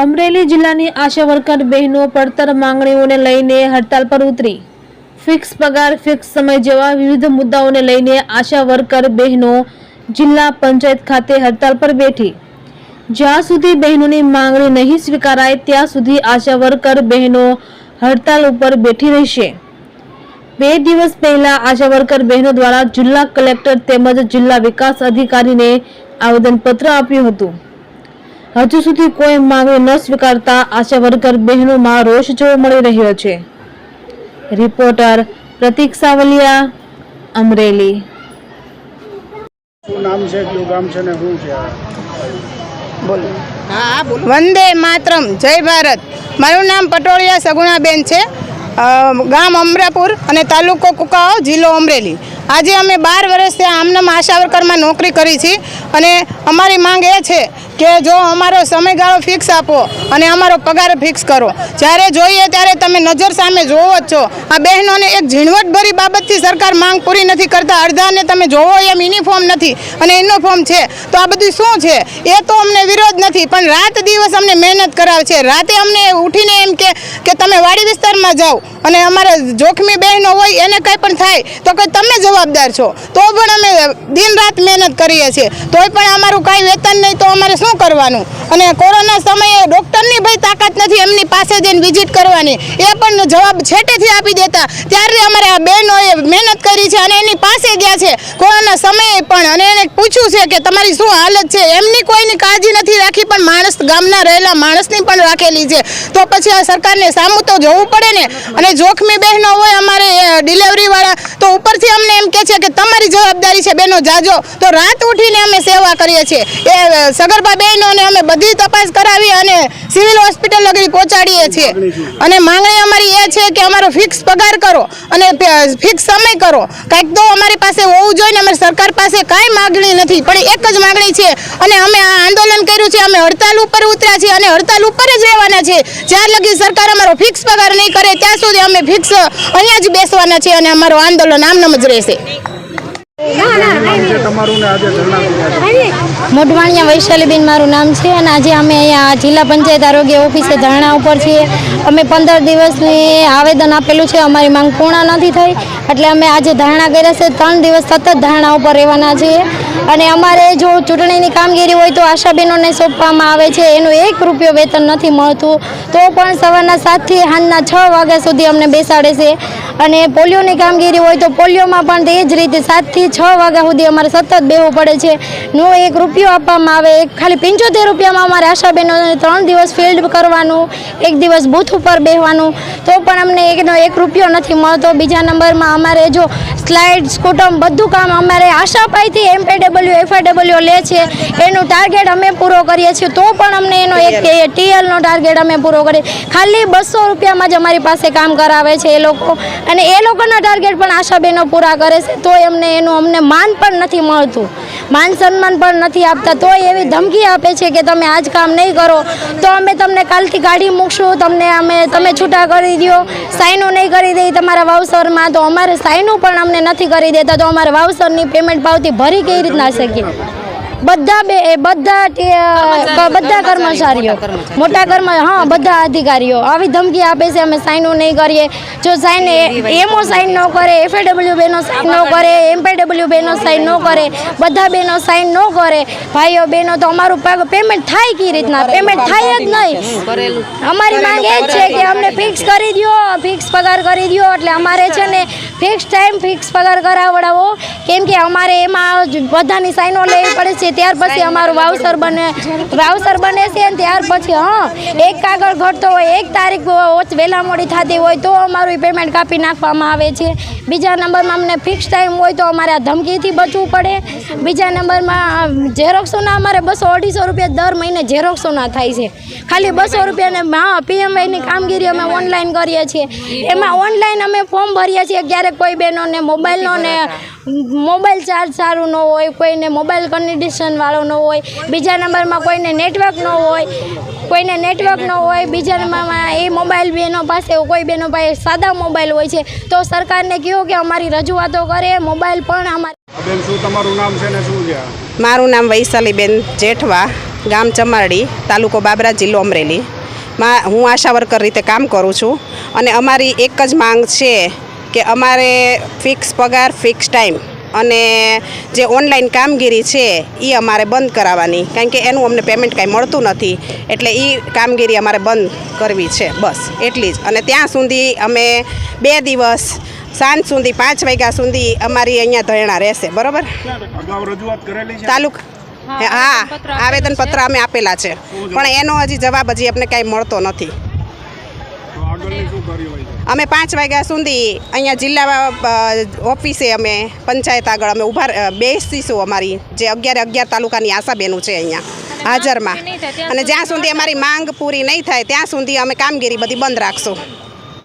અમરેલી જિલ્લાની આશા વર્કર બહેનો પડતર માંગણીઓને લઈને હડતાલ પર ઉતરી. ફિક્સ પગાર, ફિક્સ સમય જેવા વિવિધ મુદ્દાઓને લઈને આશા વર્કર બહેનો જિલ્લા પંચાયત ખાતે હડતાલ પર બેઠી. જ્યાં સુધી બહેનોની માંગણી નહીં સ્વીકારાય, ત્યાં સુધી આશા વર્કર બહેનો હડતાલ ઉપર બેઠી રહેશે. બે દિવસ પહેલા આશા વર્કર બહેનો દ્વારા જિલ્લા કલેક્ટર તેમજ જિલ્લા વિકાસ અધિકારીને આવેદનપત્ર આપ્યું હતું. હજુ સુધી કોઈ માંગણી ન સ્વીકારતા આશા વર્કર બહેનોમાં રોષ જોવા મળી રહ્યો છે. રિપોર્ટર પ્રતિક સાવલિયા અમરેલી. શું નામ છે? ગામ છે ને શું છે આ? વંદે માતરમ. જય ભારત. મારું નામ પટોળિયા સગુણાબેન છે. ગામ અમરાપુર અને તાલુકો કુકાઓ જિલ્લો અમરેલી. આજે અમે બાર વર્ષથી આમનામ આશા વર્કરમાં નોકરી કરી છે અને અમારી માંગ એ છે કે જો અમારો સમયગાળો ફિક્સ આપો અને અમારો પગાર ફિક્સ કરો. જ્યારે જોઈએ ત્યારે તમે નજર સામે જોવો જ છો. આ બહેનોને એક ઝીણવટભરી બાબતથી સરકાર માંગ પૂરી નથી કરતા. અડધાને તમે જોવો એમ યુનિફોર્મ નથી અને યુનિફોર્મ છે. તો આ બધું શું છે? એ તો અમને વિરોધ નથી, પણ રાત દિવસ અમને મહેનત કરાવે છે. રાતે અમને ઉઠીને એમ કે તમે વાડી વિસ્તારમાં જાઓ. અને અમારા જોખમી બહેનો હોય, એને કંઈ પણ થાય, તો કે તમે જવાબદાર છો. તો પણ અમે દિન રાત મહેનત કરીએ છીએ. તોય પણ અમારું કાંઈ વેતન નહીં, તો અમારે શું કરવાનું? અને કોરોના સમયે ડૉક્ટરની ભાઈ તાકાત નથી, એમની પાસે જઈને વિઝિટ કરવાની. એ પણ જવાબ છેટેથી આપી દેતા. ત્યારે અમારે આ બહેનોએ મહેનત કરી છે અને એની પાસે ગયા છે. કોરોના સમયે પણ અને એને પૂછ્યું છે કે તમારી શું હાલત છે? એમની કોઈની કાળજી નથી રાખી, પણ માણસ ગામના રહેલા માણસની પણ રાખેલી છે. તો પછી આ સરકારને સામું તો જોવું પડે ને? અને જોખમી બહેનો હોય અમારે ડિલિવરીવાળા તો ઉપરથી અમને એમ કે છે કે તમારી જવાબદારી છે, બહેનો, જાજો. તો રાત ઉઠીને અમે સેવા કરીએ છીએ. એ, સગર્ભા બહેનોને અમે બધી તપાસ કરાવી અને સિવિલ હોસ્પિટલ લગી પહોંચાડીએ છીએ. અને માંગણી અમારી એ છે કે અમારો ફિક્સ પગાર કરો અને ફિક્સ સમય કરો. કાંઈક તો અમારી પાસે હોવું જોઈએ ને અમારી સરકાર પાસે કાંઈ માગણી નથી પણ એક જ માગણી છે. અને અમે આ આંદોલન કર્યું છે અમે હડતાલ ઉપર ઉતર્યા છીએ અને હડતાલ ઉપર જ રહેવાના છે જ્યાં લગી સરકાર અમારો ફિક્સ પગાર નહીં કરે ત્યાં સુધી અમે ફિક્સ અહીંયા જ બેસવાના છીએ અને અમારું આંદોલન આમનામ જ રહેશે. તમારું ને આજે મોઢવાણિયા વૈશાલીબેન મારું નામ છે અને આજે અમે અહીંયા જિલ્લા પંચાયત આરોગ્ય ઓફિસે ધરણા ઉપર છીએ. અમે પંદર દિવસની આવેદન આપેલું છે, અમારી માંગ પૂર્ણ નથી થઈ. એટલે અમે આજે ધરણા કર્યા છે, ત્રણ દિવસ સતત ધરણા ઉપર રહેવાના છીએ. અને અમારે જો ચૂંટણીની કામગીરી હોય તો આશાબેનોને સોંપવામાં આવે છે, એનું એક રૂપિયો વેતન નથી મળતું. તો પણ સવારના સાતથી સાંજના છ વાગ્યા સુધી અમને બેસાડે છે. અને પોલિયોની કામગીરી હોય તો પોલિયોમાં પણ તે જ રીતે સાતથી છ વાગ્યા સુધી અમારે સતત બેહવું પડે છે. નો એક રૂપિયો આપવામાં આવે. એક ખાલી પંચોતેર રૂપિયામાં અમારે આશાબહેનોને ત્રણ દિવસ ફિલ્ડ કરવાનું એક દિવસ બૂથ ઉપર બેહવાનું. તો પણ અમને એકનો એક રૂપિયો નથી મળતો. બીજા નંબરમાં અમારે જો સ્લાઇડ સ્કૂટમ બધું કામ અમારે આશાપાઈથી એમપીડબલ્યુ એફઆઈડબલ્યુ લે છે. એનું ટાર્ગેટ અમે પૂરો કરીએ છીએ. તો પણ અમને એનો એક ટીએલનો ટાર્ગેટ અમે પૂરો કરીએ. ખાલી બસો રૂપિયામાં જ અમારી પાસે કામ કરાવે છે એ લોકો. અને એ લોકોના ટાર્ગેટ પણ આશાબેનો પૂરા કરે છે. તો અમને એનું અમને માન પણ નથી મળતું. માન સન્માન પણ નથી આપતા, તોય એવી ધમકી આપે છે કે તમે આજ કામ નહીં કરો. તો અમે તમને કાલથી કાઢી મૂકશું, તમને અમે, તમે છૂટા કરી દો સાઈનો નહીં કરી દઈ તમારા વાવસરમાં. તો અમારે સાઈનો પણ અમને નથી કરી દેતા, તો અમારે વાવસરની પેમેન્ટ પાવતી ભરી કઈ રીતના શકીએ? બધા બે બધા બધા કર્મચારીઓ મોટા કર્મ હા બધા અધિકારીઓ. આવી ધમકી આપે છે અમે સાઈનો નહીં કરીએ. જો સાઈન એમઓ સાઈન ન કરે એફએડબલ્યુ બેનો સાઈન ન કરે એમપીડબલ્યુ બેનો સાઈન ન કરે બધા બેનો સાઈન ન કરે. ભાઈઓ બહેનો તો અમારું પાક પેમેન્ટ થાય કઈ રીતના? પેમેન્ટ થાય જ નહીં. અમારી માંગ એ જ છે કે અમને ફિક્સ કરી દો ફિક્સ પગાર કરી દો એટલે અમારે છે ને ફિક્સ ટાઈમ ફિક્સ પગાર કરાવડાવો. કેમ કે અમારે એમાં બધાની સાઈનો લેવી પડે છે. ત્યાર પછી અમારું વાવસર બને વાવસર બને છે અને ત્યાર પછી હા એક કાગળ ઘટતો હોય એક તારીખ વહેલા મોડી થતી હોય તો અમારું પેમેન્ટ કાપી નાખવામાં આવે છે. બીજા નંબરમાં અમને ફિક્સ ટાઈમ હોય તો અમારે આ ધમકીથી બચવું પડે. બીજા નંબરમાં ઝેરોક્સોના અમારે બસો અઢીસો રૂપિયા દર મહિને ઝેરોક્સોના થાય છે. ખાલી બસો રૂપિયાને હા પીએમઆઈની કામગીરી અમે ઓનલાઈન કરીએ છીએ. એમાં ઓનલાઈન અમે ફોર્મ ભરીએ છીએ ક્યારેક કોઈ બહેનોને મોબાઈલનો ને મોબાઈલ ચાર્જ સારું ન હોય કોઈને મોબાઈલ કન્ડિશનવાળો ન હોય બીજા નંબરમાં કોઈને નેટવર્ક ન હોય કોઈને નેટવર્ક ન હોય બીજા નંબરમાં એ મોબાઈલ બહેનો પાસે કોઈ બહેનો પાસે સાદા મોબાઈલ હોય છે. તો સરકારને કહો કે અમારી રજૂઆતો કરે મોબાઈલ પણ અમારે બેન શું તમારું નામ છે ને શું છે? મારું નામ વૈશાલીબેન જેઠવા ગામ ચમારડી તાલુકો બાબરા જિલ્લો અમરેલી. માં હું આશા વર્કર રીતે કામ કરું છું અને અમારી એક જ માંગ છે કે અમારે ફિક્સ પગાર ફિક્સ ટાઈમ અને જે ઓનલાઈન કામગીરી છે એ અમારે બંધ કરાવવાની. કારણ કે એનું અમને પેમેન્ટ કાંઈ મળતું નથી. એટલે એ કામગીરી અમારે બંધ કરવી છે બસ. એટલી જ. અને ત્યાં સુધી અમે બે દિવસ સાંજ સુધી પાંચ વાગ્યા સુધી અમારી અહીંયા ધરણા રહેશે. બરોબર? અગાઉ રજૂઆત કરેલી છે? તાલુક? હા આવેદન પત્ર અમે આપેલા છે. પણ એનો હજી જવાબ હજી અમને કાંઈ મળતો નથી તો આગળની શું કાર્યવાહી છે અમે પાંચ વાગ્યા સુધી અહીંયા જિલ્લા ઓફિસે અમે પંચાયત આગળ અમે ઊભા બેસીશું અમારી જે અગિયાર અગિયાર તાલુકાની આશાબેનું છે અહીંયા હાજરમાં. અને જ્યાં સુધી અમારી માંગ પૂરી નહીં થાય ત્યાં સુધી અમે કામગીરી બધી બંધ રાખશું.